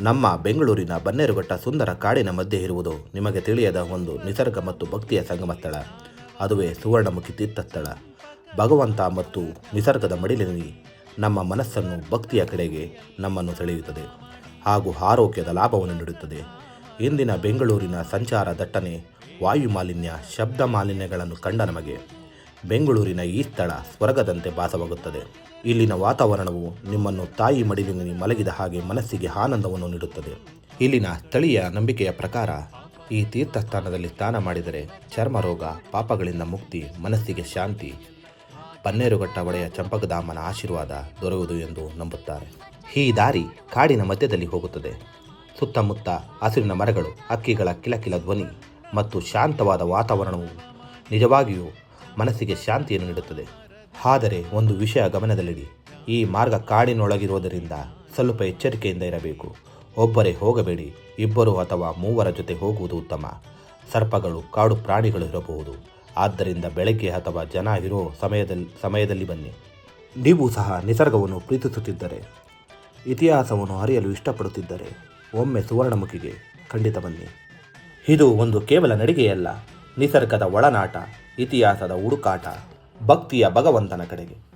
ನಮ್ಮ ಬೆಂಗಳೂರಿನ ಬನ್ನೇರುಘಟ್ಟ ಸುಂದರ ಕಾಡಿನ ಮಧ್ಯೆ ಇರುವುದು ನಿಮಗೆ ತಿಳಿಯದ ಒಂದು ನಿಸರ್ಗ ಮತ್ತು ಭಕ್ತಿಯ ಸಂಗಮ ಸ್ಥಳ. ಅದುವೇ ಸುವರ್ಣಮುಖಿ ತೀರ್ಥಸ್ಥಳ. ಭಗವಂತ ಮತ್ತು ನಿಸರ್ಗದ ಮಡಿಲಿನಲ್ಲಿ ನಮ್ಮ ಮನಸ್ಸನ್ನು ಭಕ್ತಿಯ ಕಡೆಗೆ ನಮ್ಮನ್ನು ಸೆಳೆಯುತ್ತದೆ. ಹಾಗೂ ಆರೋಗ್ಯದ ಲಾಭವನ್ನು ನೀಡುತ್ತದೆ. ಇಂದಿನ ಬೆಂಗಳೂರಿನ ಸಂಚಾರ ದಟ್ಟಣೆ ವಾಯು ಮಾಲಿನ್ಯ ಶಬ್ದ ಮಾಲಿನ್ಯಗಳನ್ನು ಕಂಡ ನಮಗೆ ಬೆಂಗಳೂರಿನ ಈ ಸ್ಥಳ ಸ್ವರ್ಗದಂತೆ ಭಾಸವಾಗುತ್ತದೆ. ಇಲ್ಲಿನ ವಾತಾವರಣವು ನಿಮ್ಮನ್ನು ತಾಯಿ ಮಡಿಲಿನಲ್ಲಿ ಮಲಗಿದ ಹಾಗೆ ಮನಸ್ಸಿಗೆ ಆನಂದವನ್ನು ನೀಡುತ್ತದೆ. ಇಲ್ಲಿನ ಸ್ಥಳೀಯ ನಂಬಿಕೆಯ ಪ್ರಕಾರ ಈ ತೀರ್ಥಸ್ಥಾನದಲ್ಲಿ ಸ್ನಾನ ಮಾಡಿದರೆ ಚರ್ಮ ರೋಗ, ಪಾಪಗಳಿಂದ ಮುಕ್ತಿ, ಮನಸ್ಸಿಗೆ ಶಾಂತಿ ಬನ್ನೇರುಘಟ್ಟ ಒಡೆಯ ಚಂಪಕಧಾಮನ ಆಶೀರ್ವಾದ ದೊರೆಯುವುದು ಎಂದು ನಂಬುತ್ತಾರೆ. ಈ ದಾರಿ ಕಾಡಿನ ಮಧ್ಯದಲ್ಲಿ ಹೋಗುತ್ತದೆ. ಸುತ್ತಮುತ್ತ ಹಸಿರಿನ ಮರಗಳು, ಹಕ್ಕಿಗಳ ಕಿಲಕಿಲ ಧ್ವನಿ ಮತ್ತು ಶಾಂತವಾದ ವಾತಾವರಣವು ನಿಜವಾಗಿಯೂ ಮನಸ್ಸಿಗೆ ಶಾಂತಿಯನ್ನು ನೀಡುತ್ತದೆ. ಆದರೆ ಒಂದು ವಿಷಯ ಗಮನದಲ್ಲಿಡಿ. ಈ ಮಾರ್ಗ ಕಾಡಿನೊಳಗಿರುವುದರಿಂದ ಸ್ವಲ್ಪ ಎಚ್ಚರಿಕೆಯಿಂದ ಇರಬೇಕು. ಒಬ್ಬರೇ ಹೋಗಬೇಡಿ. ಇಬ್ಬರು ಅಥವಾ ಮೂವರ ಜೊತೆ ಹೋಗುವುದು ಉತ್ತಮ. ಸರ್ಪಗಳು, ಕಾಡು ಪ್ರಾಣಿಗಳು ಇರಬಹುದು. ಆದ್ದರಿಂದ ಬೆಳಗ್ಗೆ ಅಥವಾ ಜನ ಇರೋ ಸಮಯದಲ್ಲಿ ಸಮಯದಲ್ಲಿ ಬನ್ನಿ. ನೀವು ಸಹ ನಿಸರ್ಗವನ್ನು ಪ್ರೀತಿಸುತ್ತಿದ್ದರೆ, ಇತಿಹಾಸವನ್ನು ಅರಿಯಲು ಇಷ್ಟಪಡುತ್ತಿದ್ದರೆ, ಒಮ್ಮೆ ಸುವರ್ಣಮುಖಿಗೆ ಖಂಡಿತ ಬನ್ನಿ. ಇದು ಒಂದು ಕೇವಲ ನಡಿಗೆಯಲ್ಲ, ನಿಸರ್ಗದ ಒಳನಾಟ. ಇತಿಹಾಸದ ಹುಡುಕಾಟ ಭಕ್ತಿಯ ಭಗವಂತನ ಕಡೆಗೆ.